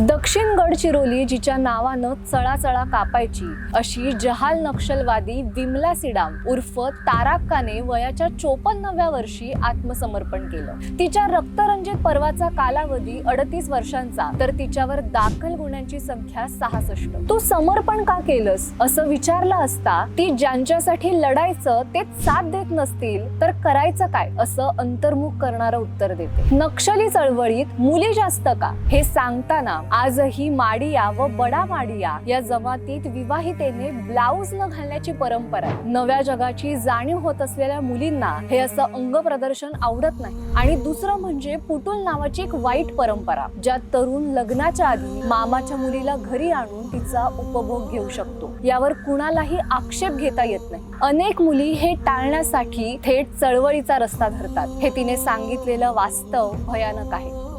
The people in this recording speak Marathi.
दक्षिण गडचिरोली जिच्या नावानं चळाचळा कापायची अशी जहाल नक्षलवादी विमला सिडाम उर्फ ताराक्काने वयाच्या चोपन्नव्या वर्षी आत्मसमर्पण केलं. तिच्या रक्तरंजित पर्वाचा कालावधी अडतीस वर्षांचा तर तिच्यावर दाखल गुन्ह्यांची संख्या सहासष्ट. तू समर्पण का केलंस? असं विचारलं असता ती ज्यांच्यासाठी लढायचं ते साथ देत नसतील तर करायचं काय? असं अंतर्मुख करणारं उत्तर देते. नक्षली चळवळीत मुली जास्त का? हे सांगताना आजही माडिया व बडा माडिया या जमातीत विवाहितेने ब्लाऊज न घालण्याची परंपरा आहे. नव्या जगाची जाणीव होत असलेल्या मुलींना हे असं अंग प्रदर्शन आवडत नाही. आणि दुसरं म्हणजे पुटुल नावाची एक वाईट परंपरा ज्यात तरुण लग्नाच्या आधी मामाच्या मुलीला घरी आणून तिचा उपभोग घेऊ शकतो. यावर कुणालाही आक्षेप घेता येत नाही. अनेक मुली हे टाळण्यासाठी थेट चळवळीचा रस्ता धरतात. हे तिने सांगितलेलं वास्तव भयानक आहे.